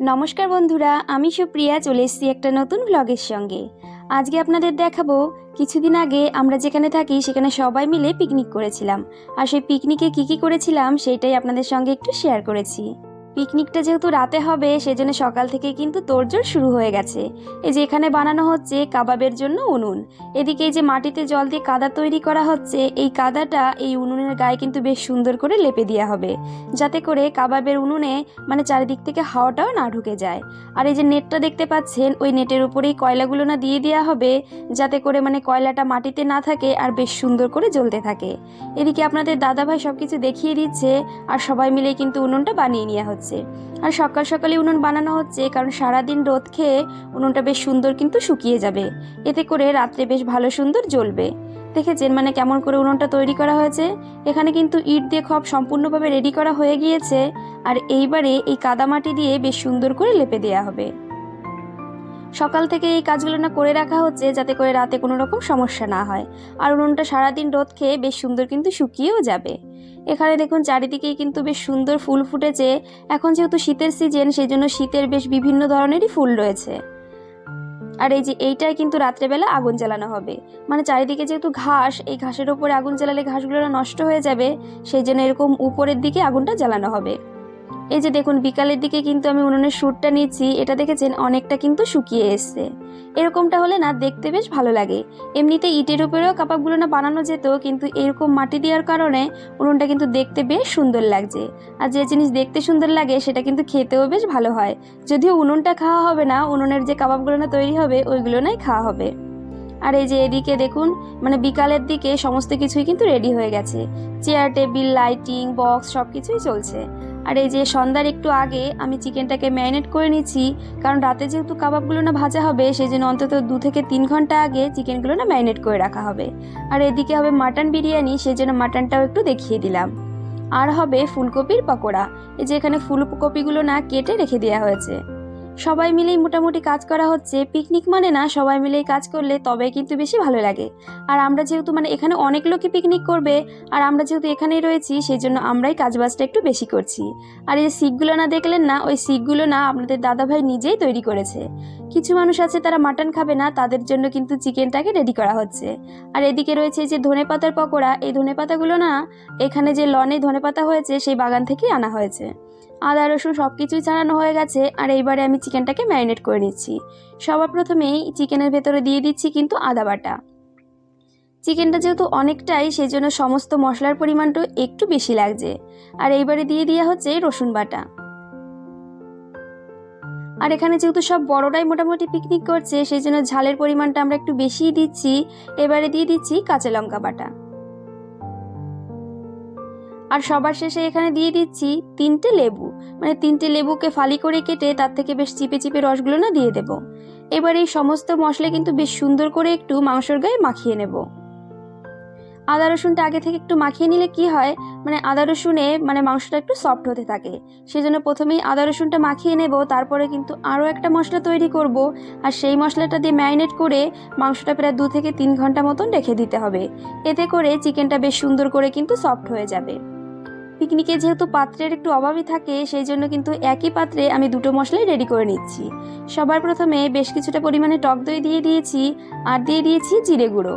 নমস্কার বন্ধুরা, আমি সুপ্রিয়া, চলে এসেছি একটা নতুন ব্লগের সঙ্গে। আজকে আপনাদের দেখাবো, কিছুদিন আগে আমরা যেখানে থাকি, সেখানে সবাই মিলে পিকনিক করেছিলাম। আর সেই পিকনিকে কী কী করেছিলাম, সেটাই আপনাদের সঙ্গে একটু শেয়ার করেছি। পিকনিকটা যেহেতু রাতে হবে, সেজন্য সকাল থেকে কিন্তু তোড়জোড় শুরু হয়ে গেছে। এই যে এখানে বানানো হচ্ছে কাবাবের জন্য উনুন। এদিকে এই যে মাটিতে জল দিয়ে কাদা তৈরি করা হচ্ছে, এই কাদাটা এই উনুনের গায়ে কিন্তু বেশ সুন্দর করে লেপে দেওয়া হবে, যাতে করে কাবাবের উনুনে মানে চারিদিক থেকে হাওয়াটাও না ঢুকে যায়। আর এই যে নেটটা দেখতে পাচ্ছেন, ওই নেটের উপরেই কয়লাগুলো না দিয়ে দেওয়া হবে, যাতে করে মানে কয়লাটা মাটিতে না থাকে আর বেশ সুন্দর করে জ্বলতে থাকে। এদিকে আপনাদের দাদাভাই সব কিছু দেখিয়ে দিচ্ছে, আর সবাই মিলে কিন্তু উনুনটা বানিয়ে নেওয়া হচ্ছে। আর সকাল সকালে উনুন বানানো হচ্ছে, কারণ সারাদিন রোদ খেয়ে উনুনটা বেশ সুন্দর কিন্তু শুকিয়ে যাবে। এতে করে রাত্রে বেশ ভালো সুন্দর জ্বলবে। দেখেছেন মানে কেমন করে উনুনটা তৈরি করা হয়েছে? এখানে কিন্তু ইট দিয়ে খব সম্পূর্ণভাবে রেডি করা হয়ে গিয়েছে। আর এইবারে এই কাদামাটি দিয়ে বেশ সুন্দর করে লেপে দেওয়া হবে। সকাল থেকে এই কাজগুলো না করে রাখা হচ্ছে, যাতে করে রাতে কোনো রকম সমস্যা না হয়। আর উনুনটা সারাদিন রোদ খেয়ে বেশ সুন্দর কিন্তু শুকিয়েও যাবে। এখানে দেখুন চারিদিকেই কিন্তু বেশ সুন্দর ফুল ফুটেছে। এখন যেহেতু শীতের সিজন সেই জন্য শীতের বেশ বিভিন্ন ধরনেরই ফুল রয়েছে। আর এই যে এইটাই কিন্তু রাত্রেবেলা আগুন জ্বালানো হবে। মানে চারিদিকে যেহেতু ঘাস, এই ঘাসের ওপরে আগুন জ্বালালে ঘাসগুলো নষ্ট হয়ে যাবে সেই জন্য এরকম উপরের দিকে আগুনটা জ্বালানো হবে। এই যে দেখুন, বিকালের দিকে কিন্তু আমি উনুনের সুরটা নিচ্ছি এটা দেখেছেন? অনেকটা কিন্তু শুকিয়ে এসছে। এরকমটা হলে না দেখতে বেশ ভালো লাগে। এমনিতে ইটের উপরেও কাবাবগুলো না বানানো যেত, কিন্তু এরকম মাটি দেওয়ার কারণে উনুনটা কিন্তু দেখতে বেশ সুন্দর লাগছে। আর যে জিনিস দেখতে সুন্দর লাগে, সেটা কিন্তু খেতেও বেশ ভালো হয়। যদিও উনুনটা খাওয়া হবে না, উনুনের যে কাবাবগুলো না তৈরি হবে, ওইগুলো নাই খাওয়া হবে। আর এই যে এদিকে দেখুন মানে বিকালের দিকে সমস্ত কিছুই কিন্তু রেডি হয়ে গেছে। চেয়ার, টেবিল, লাইটিং, বক্স সব কিছুই চলছে। আর এই যে সন্ধ্যার একটু আগে আমি চিকেনটাকে ম্যারিনেট করে নিচ্ছি কারণ রাতে যেহেতু কাবাবগুলো না ভাজা হবে সেই জন্য অন্তত দু থেকে তিন ঘণ্টা আগে চিকেনগুলো না ম্যারিনেট করে রাখা হবে। আর এদিকে হবে মাটন বিরিয়ানি সেই জন্য মাটনটাও একটু দেখিয়ে দিলাম। আর হবে ফুলকপির পকোড়া, এই যে এখানে ফুলকপিগুলো না কেটে রেখে দেওয়া হয়েছে। সবাই মিলেই মোটামুটি কাজ করা হচ্ছে। পিকনিক মানে না, সবাই মিলেই কাজ করলে তবে কিন্তু বেশি ভালো লাগে। আর আমরা যেহেতু মানে এখানে অনেক লোকই পিকনিক করবে, আর আমরা যেহেতু এখানেই রয়েছি সেই জন্য আমরাই কাজবাজটা একটু বেশি করছি। আর এই যে সিকগুলো না দেখলেন না, ওই সিকগুলো না আপনাদের দাদাভাই নিজেই তৈরি করেছে। কিছু মানুষ আছে তারা মাটন খাবে না, তাদের জন্য কিন্তু চিকেনটাকে রেডি করা হচ্ছে। আর এদিকে রয়েছে যে ধনে পাতার পকোড়া, এই ধনে পাতাগুলো না, এখানে যে লনে ধনে পাতা হয়েছে, সেই বাগান থেকেই আনা হয়েছে। আদা, রসুন সব কিছুই ছাড়ানো হয়ে গেছে, আর এইবারে আমি চিকেনটাকে ম্যারিনেট করে নিচ্ছি। সবার প্রথমেই চিকেনের ভেতরে দিয়ে দিচ্ছি কিন্তু আদা বাটা। চিকেনটা যেহেতু অনেকটাই সেই জন্য সমস্ত মশলার পরিমাণটা একটু বেশি লাগছে। আর এইবারে দিয়ে দেওয়া হচ্ছে রসুন বাটা। আর এখানে যেহেতু সব বড়রাই মোটামুটি পিকনিক করছে সেই জন্য ঝালের পরিমাণটা আমরা একটু বেশিই দিচ্ছি। এবারে দিয়ে দিচ্ছি কাঁচা লঙ্কা বাটা। আর সবার শেষে এখানে দিয়ে দিচ্ছি তিনটে লেবু। মানে তিনটে লেবুকে ফালি করে কেটে তার থেকে বেশ চিপে চিপে রসগুলো না দিয়ে দেব। এবার এই সমস্ত মশলা কিন্তু বেশ সুন্দর করে একটু মাংসর গায়ে মাখিয়ে নেব। আদা রসুনটা আগে থেকে একটু মাখিয়ে নিলে কি হয় মানে আদা রসুনে মানে মাংসটা একটু সফট হতে থাকে। সেই জন্য প্রথমেই আদা রসুনটা মাখিয়ে নেব, তারপরে কিন্তু আরও একটা মশলা তৈরি করব। আর সেই মশলাটা দিয়ে ম্যারিনেট করে মাংসটা প্রায় দু থেকে তিন ঘণ্টা মতন রেখে দিতে হবে। এতে করে চিকেনটা বেশ সুন্দর করে কিন্তু সফট হয়ে যাবে। পিকনিকে যেহেতু পাত্রের একটু অভাবই থাকে, সেই জন্য কিন্তু একই পাত্রে আমি দুটো মশলাই রেডি করে নিচ্ছি। সবার প্রথমে বেশ কিছুটা পরিমাণে টক দই দিয়ে দিয়েছি আর দিয়ে দিয়েছি জিরে গুঁড়ো।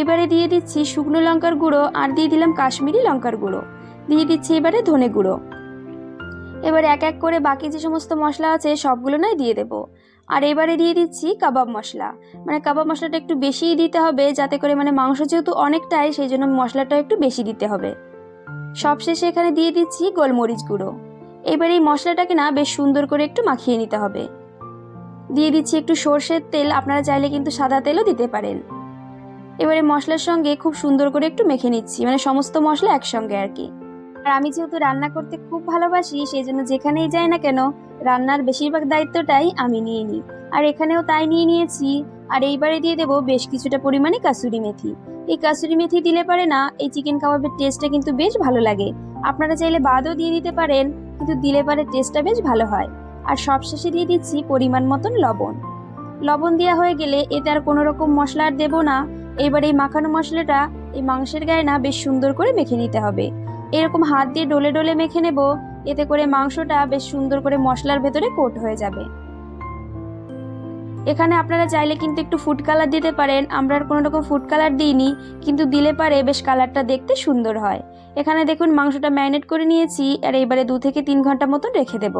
এবারে দিয়ে দিচ্ছি শুকনো লঙ্কার গুঁড়ো আর দিয়ে দিলাম কাশ্মীরি লঙ্কার গুঁড়ো। দিয়ে দিচ্ছি এবারে ধনে গুঁড়ো। এবার এক এক করে বাকি যে সমস্ত মশলা আছে, সবগুলো নয় দিয়ে দেবো। আর এবারে দিয়ে দিচ্ছি কাবাব মশলা। মানে কাবাব মশলাটা একটু বেশিই দিতে হবে, যাতে করে মানে মাংস যেহেতু অনেকটাই, সেই জন্য মশলাটা একটু বেশি দিতে হবে। সবশেষে এখানে দিয়ে দিচ্ছি গোলমরিচ গুঁড়ো। এবার এই মশলাটাকে না বেশ সুন্দর করে একটু মাখিয়ে নিতে হবে। দিয়ে দিচ্ছি একটু সর্ষের তেল, আপনারা চাইলে কিন্তু সাদা তেলও দিতে পারেন। এবারে মশলার সঙ্গে খুব সুন্দর করে একটু মেখে নিচ্ছি মানে সমস্ত মশলা একসঙ্গে আর কি। আর আমি যেহেতু রান্না করতে খুব ভালোবাসি সেই জন্য যেখানেই যাই না কেন, রান্নার বেশিরভাগ দায়িত্বটাই আমি নিয়ে নিই। আর এখানেও তাই নিয়ে নিয়েছি। আর এইবারে দিয়ে দেবো বেশ কিছুটা পরিমাণে কাসুরি মেথি। এই কাসুরি মেথি দিলে পারে না, এই চিকেন কাবাবের টেস্টটা কিন্তু বেশ ভালো লাগে। আপনারা চাইলে বাদও দিয়ে দিতে পারেন, কিন্তু দিলে পারে টেস্টটা বেশ ভালো হয়। আর সবশেষে দিয়ে দিচ্ছি পরিমাণ মতন লবণ। লবণ দেওয়া হয়ে গেলে এতে আর কোনো রকম মশলা আর দেবো না। এবার এই মাখানো মশলাটা এই মাংসের গায়ে না বেশ সুন্দর করে মেখে নিতে হবে। এরকম হাত দিয়ে ডলে ডলে মেখে নেব, এতে করে মাংসটা বেশ সুন্দর করে মশলার ভেতরে কোট হয়ে যাবে। এখানে আপনারা চাইলে কিন্তু একটু ফুড কালার দিতে পারেন। আমরা আর কোনো রকম ফুড কালার দিইনি, কিন্তু দিলে পারে বেশ কালারটা দেখতে সুন্দর হয়। এখানে দেখুন মাংসটা ম্যারিনেট করে নিয়েছি, আর এবারে দু থেকে তিন ঘণ্টা মতন রেখে দেব।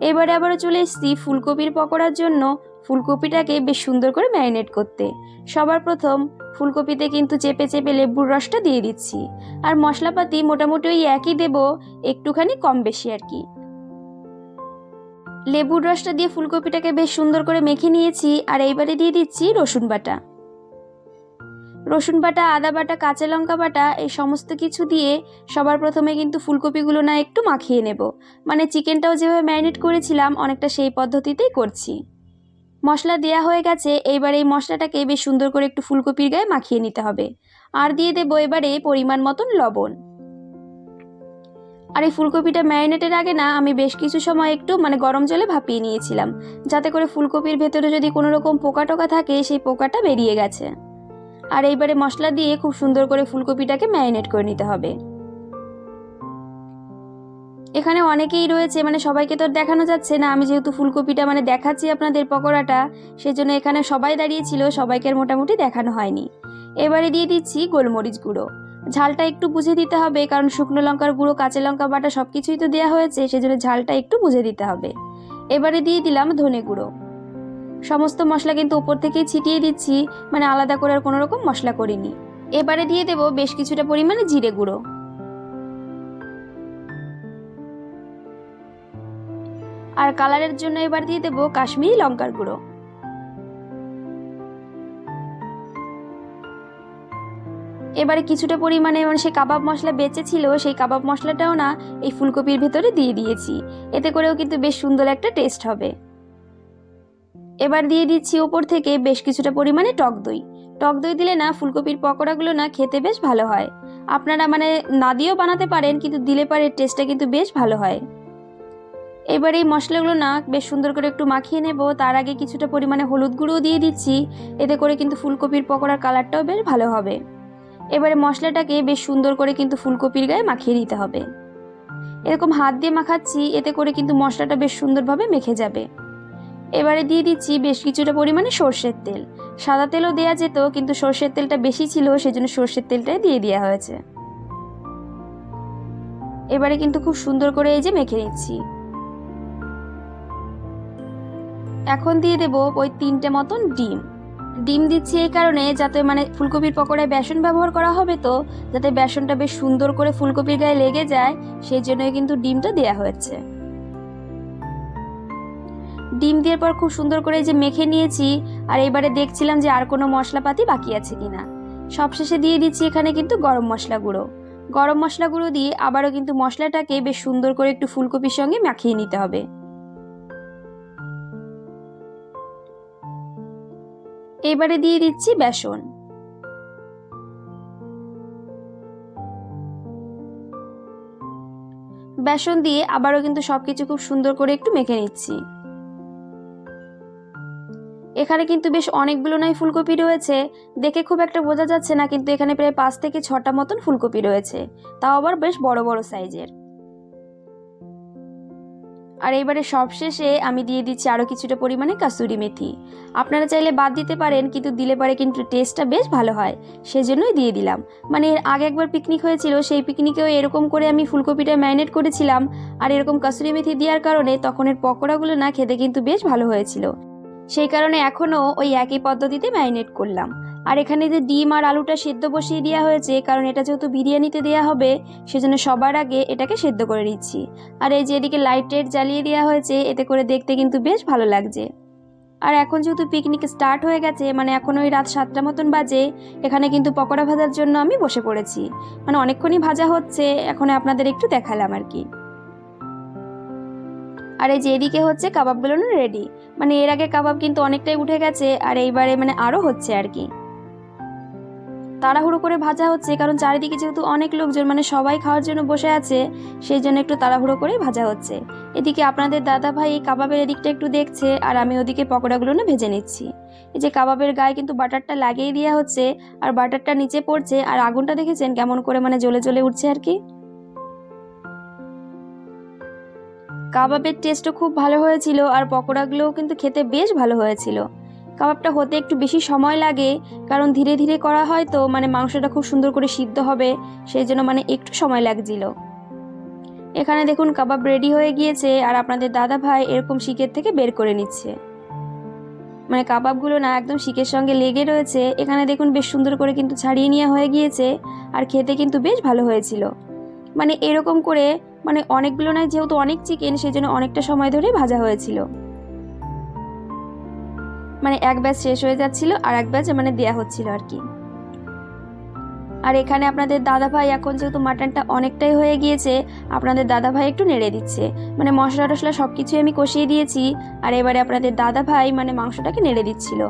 এবারে আবারও চলে এসেছি ফুলকপির পকোড়ার জন্য। ফুলকপিটাকে বেশ সুন্দর করে ম্যারিনেট করতে। সবার প্রথম ফুলকপিতে কিন্তু চেপে চেপে লেবুর রসটা দিয়ে দিচ্ছি। আর মশলাপাতি মোটামুটি ওই একই দেব, একটুখানি কম বেশি আর কি। লেবুর রসটা দিয়ে ফুলকপিটাকে বেশ সুন্দর করে মেখে নিয়েছি আর এইবারে দিয়ে দিচ্ছি রসুন বাটা। রসুন বাটা, আদা বাটা, কাঁচা লঙ্কা বাটা এই সমস্ত কিছু দিয়ে সবার প্রথমে কিন্তু ফুলকপিগুলো না একটু মাখিয়ে নেব। মানে চিকেনটাও যেভাবে ম্যারিনেট করেছিলাম অনেকটা সেই পদ্ধতিতেই করছি। মশলা দেওয়া হয়ে গেছে, এইবার এই মশলাটাকে বেশ সুন্দর করে একটু ফুলকপির গায়ে মাখিয়ে নিতে হবে। আর দিয়ে দেবো এবারে পরিমাণ মতন লবণ। আর এই ফুলকপিটা ম্যারিনেটের আগে না, আমি বেশ কিছু সময় একটু মানে গরম জলে ভাপিয়ে নিয়েছিলাম। যাতে করে ফুলকপির ভেতরে যদি কোনো রকম পোকা টোকা থাকে, সেই পোকাটা বেরিয়ে গেছে। আর এইবারে মশলা দিয়ে খুব সুন্দর করে ফুলকপিটাকে ম্যারিনেট করে নিতে হবে। এখানে অনেকেই রয়েছে মানে সবাইকে তো দেখানো যাচ্ছে না, আমি যেহেতু ফুলকপিটা মানে দেখাচ্ছি আপনাদের পকোড়াটা, সেজন্য এখানে সবাই দাঁড়িয়েছিল সবাইকে মোটামুটি দেখানো হয়নি। এবারে দিয়ে দিচ্ছি গোলমরিচ গুঁড়ো। ঝালটা একটু বুঝে দিতে হবে, কারণ শুকনো লঙ্কার গুঁড়ো, কাঁচা লঙ্কা বাটা সব কিছুই তো দেওয়া হয়েছে, সেজন্য ঝালটা একটু বুঝে দিতে হবে। এবারে দিয়ে দিলাম ধনে গুঁড়ো। সমস্ত মশলা কিন্তু উপর থেকেই ছিটিয়ে দিচ্ছি মানে আলাদা করে আর কোনো রকম মশলা করিনি। এবারে দিয়ে দেব বেশ কিছুটা পরিমাণে জিরে গুঁড়ো। আর কালারের জন্য এবার দিয়ে দেবো কাশ্মীরি লঙ্কার গুঁড়ো। এবারে কিছুটা পরিমাণে মানে সেই কাবাব মশলা বেঁচে ছিল সেই কাবাব মশলাটাও না এই ফুলকপির ভেতরে দিয়ে দিয়েছি। এতে করেও কিন্তু বেশ সুন্দর একটা টেস্ট হবে। এবার দিয়ে দিচ্ছি ওপর থেকে বেশ কিছুটা পরিমাণে টক দই। টক দই দিলে না ফুলকপির পকোড়াগুলো না খেতে বেশ ভালো হয়। আপনারা মানে না দিয়েও বানাতে পারেন, কিন্তু দিলে পারে টেস্টটা কিন্তু বেশ ভালো হয়। এবার এই মশলাগুলো না বেশ সুন্দর করে একটু মাখিয়ে নেব। তার আগে কিছুটা পরিমাণে হলুদ গুঁড়োও দিয়ে দিচ্ছি। এতে করে কিন্তু ফুলকপির পকোড়ার কালারটাও বেশ ভালো হবে। এবারে মশলাটাকে বেশ সুন্দর করে কিন্তু ফুলকপির গায়ে মাখিয়ে দিতে হবে। এরকম হাত দিয়ে মাখাচ্ছি, এতে করে কিন্তু মশলাটা বেশ সুন্দরভাবে মেখে যাবে। এবারে দিয়ে দিচ্ছি বেশ কিছুটা পরিমাণে সর্ষের তেল। সাদা তেলও দেওয়া যেত, কিন্তু সর্ষের তেলটা বেশি ছিল, সেজন্য সর্ষের তেলটাই দিয়ে দেওয়া হয়েছে। এবারে কিন্তু খুব সুন্দর করে এই যে মেখে নিচ্ছি। এখন দিয়ে দেব ওই তিনটে মতন ডিম। ডিম দিচ্ছি এই কারণে যাতে মানে ফুলকপির পকোড়ায় বেসন ব্যবহার করা হবে তো, যাতে বেসনটা বেশ সুন্দর করে ফুলকপির গায়ে লেগে যায়, সেই জন্যই কিন্তু ডিমটা দেয়া হয়েছে। ডিম দেওয়ার পর খুব সুন্দর করে যে মেখে নিয়েছি, আর এবারে দেখছিলাম যে আর কোনো মশলাপাতি বাকি আছে কিনা। সবশেষে দিয়ে দিচ্ছি এখানে কিন্তু গরম মশলা গুঁড়ো। গরম মশলা গুঁড়ো দিয়ে আবারও কিন্তু মশলাটাকে বেশ সুন্দর করে একটু ফুলকপির সঙ্গে মাখিয়ে নিতে হবে। এবারে দিয়ে দিচ্ছি বেসন। বেসন দিয়ে আবারও কিন্তু সবকিছু খুব সুন্দর করে একটু মেখে নিচ্ছি। এখানে কিন্তু বেশ অনেকগুলো নাই ফুলকপি রয়েছে। দেখে খুব একটা বোঝা যাচ্ছে না, কিন্তু এখানে প্রায় পাঁচ থেকে ছটা মতন ফুলকপি রয়েছে। তাও আবার বেশ বড় বড় সাইজের। আর এবারে সবশেষে আমি দিয়ে দিচ্ছি আরও কিছুটা পরিমাণে কাসুরি মেথি। আপনারা চাইলে বাদ দিতে পারেন, কিন্তু দিলে পরে কিন্তু টেস্টটা বেশ ভালো হয়। সেজন্যই দিয়ে দিলাম। মানে এর আগে একবার পিকনিক হয়েছিল, সেই পিকনিকেও এরকম করে আমি ফুলকপিটা ম্যারিনেট করেছিলাম। আর এরকম কাসুরি মেথি দেওয়ার কারণে তখন এর পকোড়াগুলো না খেতে কিন্তু বেশ ভালো হয়েছিল। সেই কারণে এখনও ওই একই পদ্ধতিতে ম্যারিনেট করলাম। আর এখানে যে ডিম আর আলুটা সেদ্ধ বসিয়ে দেওয়া হয়েছে, কারণ এটা যেহেতু বিরিয়ানিতে দেওয়া হবে, সেজন্য সবার আগে এটাকে সেদ্ধ করে নিচ্ছি। আর এই যে এদিকে লাইট টাইট জ্বালিয়ে দেওয়া হয়েছে, এতে করে দেখতে কিন্তু বেশ ভালো লাগছে। আর এখন যেহেতু পিকনিক স্টার্ট হয়ে গেছে মানে এখন ওই রাত সাতটা মতন বাজে, এখানে কিন্তু পকোড়া ভাজার জন্য আমি বসে পড়েছি। মানে অনেকক্ষণই ভাজা হচ্ছে, এখন আপনাদের একটু দেখালাম আর কি। আর এই যে এদিকে হচ্ছে কাবাবগুলো না রেডি মানে এর আগে কাবাব কিন্তু অনেকটাই উঠে গেছে, আর এইবারে মানে আরও হচ্ছে আর কি। তাড়াহুড়ো করে ভাজা হচ্ছে, কারণ চারিদিকে যেহেতু অনেক লোকজন মানে সবাই খাওয়ার জন্য বসে আছে, সেই জন্য একটু তাড়াহুড়ো করে ভাজা হচ্ছে। এদিকে আপনাদের দাদা ভাই এই কাবাবের এদিকটা একটু দেখছে, আর আমি ওদিকে পকোড়াগুলো না ভেজে নিচ্ছি। এই যে কাবাবের গায়ে কিন্তু বাটারটা লাগিয়ে দেওয়া হচ্ছে, আর বাটারটা নিচে পড়ছে, আর আগুনটা দেখেছেন কেমন করে মানে জ্বলে জ্বলে উঠছে আর কি? কাবাবের টেস্টও খুব ভালো হয়েছিল আর পকোড়াগুলোও কিন্তু খেতে বেশ ভালো হয়েছিল। কাবাবটা হতে একটু বেশি সময় লাগে, কারণ ধীরে ধীরে করা হয় তো মানে মাংসটা খুব সুন্দর করে সিদ্ধ হবে সেই জন্য মানে একটু সময় লাগছিল। এখানে দেখুন কাবাব রেডি হয়ে গিয়েছে আর আপনাদের দাদা ভাই এরকম শিকের থেকে বের করে নিচ্ছে। মানে কাবাবগুলো না একদম শিকের সঙ্গে লেগে রয়েছে, এখানে দেখুন বেশ সুন্দর করে কিন্তু ছাড়িয়ে নেওয়া হয়ে গিয়েছে, আর খেতে কিন্তু বেশ ভালো হয়েছিল। মানে এরকম করে মানে অনেকগুলো নয়, যেহেতু অনেক চিকেন সেই জন্য অনেকটা সময় ধরে ভাজা হয়েছিল। মানে এক ব্যাচ শেষ হয়ে যাচ্ছিল আর এক ব্যাচ মানে দেয়া হচ্ছিল আর কি। আর এখানে আপনাদের দাদা ভাই এখন যেহেতু মাটনটা অনেকটাই হয়ে গিয়েছে, আপনাদের দাদা ভাই একটু নেড়ে দিচ্ছে। মানে মশলা টশলা সব কিছুই আমি কষিয়ে দিয়েছি, আর এবারে আপনাদের দাদা ভাই মানে মাংসটাকে নেড়ে দিচ্ছিল।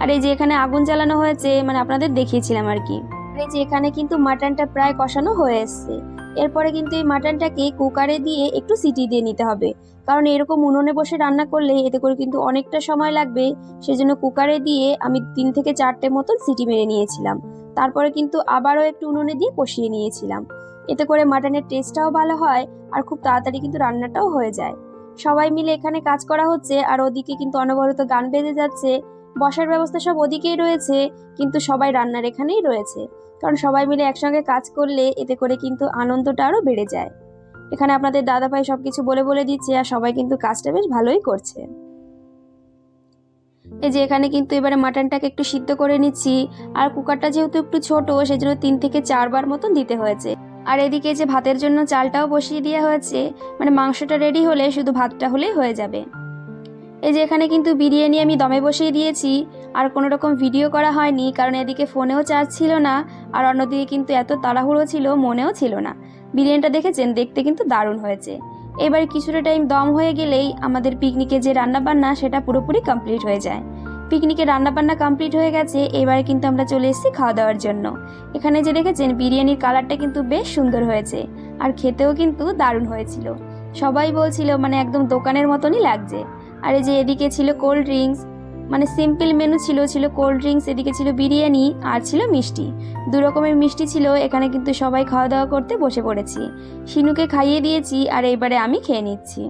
আর এই যে এখানে আগুন জ্বালানো হয়েছে মানে আপনাদের দেখিয়েছিলাম আর কি। এই যে এখানে কিন্তু মাটনটা প্রায় কষানো হয়ে এসছে। এরপরে কিন্তু এই মাটনটাকে কুকারে দিয়ে একটু সিটি দিয়ে নিতে হবে। কারণ এরকম উনুনে বসে রান্না করলে এতে করে কিন্তু অনেকটা সময় লাগবে। সেজন্য কুকারে দিয়ে আমি তিন থেকে চারটে মতন সিটি মেরে নিয়েছিলাম। তারপরে কিন্তু আবারও একটু উনুনে দিয়ে কষিয়ে নিয়েছিলাম। এতে করে মাটনের টেস্টটাও ভালো হয় আর খুব তাড়াতাড়ি কিন্তু রান্নাটাও হয়ে যায়। সবাই মিলে এখানে কাজ করা হচ্ছে আর ওদিকে কিন্তু অনবরত গান বেজে যাচ্ছে। বসার ব্যবস্থা সব ওদিকেই রয়েছে, কিন্তু সবাই রান্নার এখানেই রয়েছে। কারণ সবাই মিলে একসঙ্গে কাজ করলে এতে করে কিন্তু আনন্দটা আরও বেড়ে যায়। এখানে আপনাদের দাদাভাই সব কিছু বলে বলে দিচ্ছে আর সবাই কিন্তু কাজটা বেশ ভালোই করছে। এই যে এখানে কিন্তু এবারে মাটনটাকে একটু সিদ্ধ করে নিচ্ছি। আর কুকারটা যেহেতু একটু ছোট, সেজন্য তিন থেকে চারবার মতন দিতে হয়েছে। আর এদিকে যে ভাতের জন্য চালটাও বসিয়ে দেওয়া হয়েছে। মানে মাংসটা রেডি হলে শুধু ভাতটা হলেই হয়ে যাবে। এই যে এখানে কিন্তু বিরিয়ানি আমি দমে বসিয়ে দিয়েছি। আর কোনো রকম ভিডিও করা হয়নি, কারণ এদিকে ফোনেও চার্জ ছিল না, আর অন্যদিকে কিন্তু এত তাড়াহুড়ো ছিল, মনেও ছিল না। বিরিয়ানিটা দেখেছেন? দেখতে কিন্তু দারুণ হয়েছে। এবারে কিছুটা টাইম দম হয়ে গেলেই আমাদের পিকনিকে যে রান্নাবান্না, সেটা পুরোপুরি কমপ্লিট হয়ে যায়। পিকনিকে রান্নাবান্না কমপ্লিট হয়ে গেছে, এবারে কিন্তু আমরা চলে এসেছি খাওয়া দাওয়ার জন্য। এখানে যে দেখেছেন, বিরিয়ানির কালারটা কিন্তু বেশ সুন্দর হয়েছে, আর খেতেও কিন্তু দারুণ হয়েছিল। সবাই বলছিল মানে একদম দোকানের মতনই লাগছে। আর এই যে এদিকে ছিল কোল্ড ড্রিঙ্কস মানে সিম্পল মেনু ছিল ছিল কোল্ড ড্রিঙ্কস এদিকে ছিল বিরিয়ানি আর ছিল মিষ্টি। দু রকমের মিষ্টি ছিল, এখানে কিন্তু সবাই খাওয়া দাওয়া করতে বসে পড়েছি। শিনুকে খাইয়ে দিয়েছি আর এইবারে আমি খেয়ে নিচ্ছি।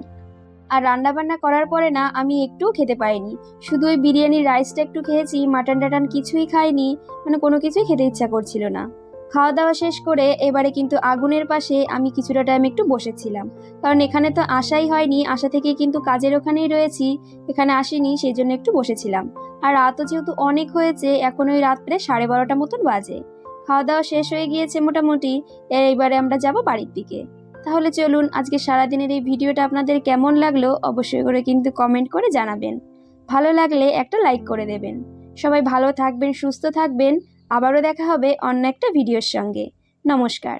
আর রান্নাবান্না করার পরে না, আমি একটু খেতে পাইনি। শুধু ওই বিরিয়ানির রাইসটা একটু খেয়েছি মাটন টাটান কিছুই খাইনি মানে কোনো কিছুই খেতে ইচ্ছা করছিল না। খাওয়া দাওয়া শেষ করে এবারে কিন্তু আগুনের পাশে আমি কিছুটা টাইম একটু বসেছিলাম। কারণ এখানে তো আসাই হয়নি, আশা থেকে কিন্তু কাজের ওখানেই রয়েছি, এখানে আসিনি সেই জন্য একটু বসেছিলাম। আর রাতও যেহেতু অনেক হয়েছে, এখন ওই রাত প্রায় সাড়ে বারোটা মতন বাজে। খাওয়া দাওয়া শেষ হয়ে গিয়েছে মোটামুটি এইবারে আমরা যাব বাড়ির দিকে। তাহলে চলুন, আজকে সারাদিনের এই ভিডিওটা আপনাদের কেমন লাগল অবশ্যই করে কিন্তু কমেন্ট করে জানাবেন। ভালো লাগলে একটা লাইক করে দেবেন। সবাই ভালো থাকবেন, সুস্থ থাকবেন। আবারও দেখা হবে অন্য একটা ভিডিওর সঙ্গে। নমস্কার।